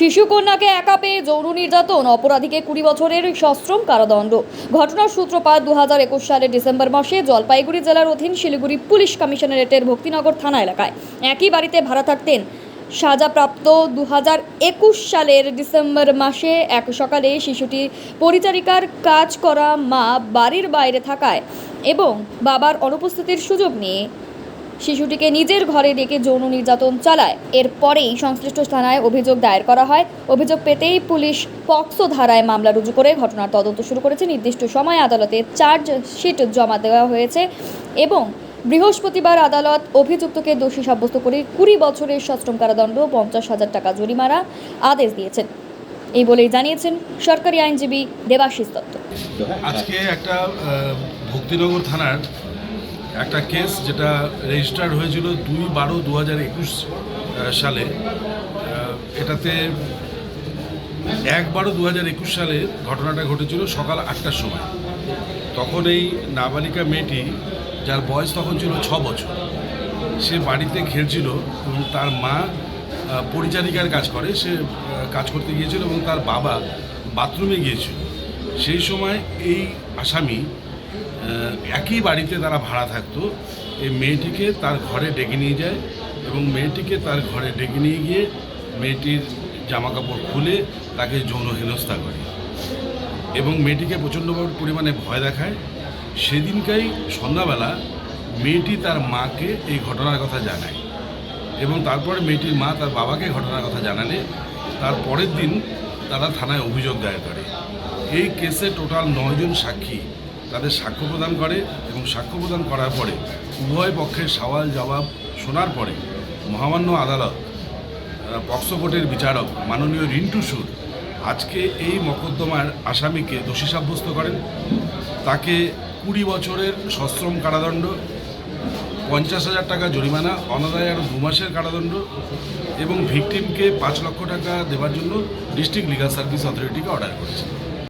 শিশুকন্যাকে একা পেয়ে যৌন নির্যাতন, অপরাধীকে কুড়ি বছরের সশ্রম কারাদণ্ড। ঘটনার সূত্রপাত দু হাজার একুশ সালের ডিসেম্বর মাসে জলপাইগুড়ি জেলার অধীন শিলিগুড়ি পুলিশ কমিশনারেটের ভক্তিনগর থানা এলাকায়। একই বাড়িতে ভাড়া থাকতেন সাজাপ্রাপ্ত দু হাজার একুশ সালের ডিসেম্বর মাসে এক সকালে শিশুটি পরিচারিকার কাজ করা মা বাড়ির বাইরে থাকায় এবং বাবার অনুপস্থিতির সুযোগ নিয়ে শিশুটিকে নিজের ঘরে ডেকে যৌন নির্যাতন চালায়। এরপরেই সংশ্লিষ্ট থানায় অভিযোগ দায়ের করা হয়। অভিযোগ পেতেই পুলিশ পক্সো ধারায় মামলা রুজু করে ঘটনার তদন্ত শুরু করেছে। নির্দিষ্ট সময় আদালতে চার্জশিট জমা দেওয়া হয়েছে এবং বৃহস্পতিবার আদালত অভিযুক্তকে দোষী সাব্যস্ত করে কুড়ি বছরের সশ্রম কারাদণ্ড, পঞ্চাশ হাজার টাকা জরিমানা আদেশ দিয়েছেন। এই বলেই জানিয়েছেন সরকারি আইনজীবী দেবাশিস দত্ত। আজকে একটা ভক্তিনগর থানার একটা কেস যেটা রেজিস্টার্ড হয়েছিল দুই বারো দু সালে এটাতে এক বারো দু সালে ঘটনাটা ঘটেছিল সকাল আটটার সময়। তখন এই নাবালিকা মেয়েটি, যার বয়স তখন ছিল ছ বছর, সে বাড়িতে খেলছিল এবং তার মা পরিচারিকার কাজ করে। সে কাজ করতে গিয়েছিল এবং তার বাবা বাথরুমে গিয়েছিল। সেই সময় এই আসামি একই বাড়িতে তারা ভাড়া থাকতো। এই মেয়েটিকে তার ঘরে ডেকে নিয়ে যায় এবং মেয়েটিকে তার ঘরে ডেকে নিয়ে গিয়ে মেয়েটির জামা কাপড় খুলে তাকে যৌন হেনস্থা করে এবং মেয়েটিকে প্রচণ্ড পরিমাণে ভয় দেখায়। সেদিনকাই সন্ধ্যাবেলা মেয়েটি তার মাকে এই ঘটনার কথা জানায় এবং তারপরে মেয়েটির মা তার বাবাকে ঘটনার কথা জানালে। তার পরের দিন তারা থানায় অভিযোগ দায়ের করে। এই কেসে টোটাল নয়জন সাক্ষী তাদের সাক্ষ্য প্রদান করে এবং সাক্ষ্য প্রদান করার পরে উভয় পক্ষের সওয়াল জবাব শোনার পরে মহামান্য আদালত কোর্টের বিচারক মাননীয় রিন্টু সুর আজকে এই মকদ্দমার আসামিকে দোষী সাব্যস্ত করেন। তাকে কুড়ি বছরের সশ্রম কারাদণ্ড, পঞ্চাশ হাজার টাকা জরিমানা, অনাদায় আরও দু মাসের কারাদণ্ড এবং ভিকটিমকে পাঁচ লক্ষ টাকা দেওয়ার জন্য ডিস্ট্রিক্ট লিগাল সার্ভিস অথরিটিকে অর্ডার করেছে।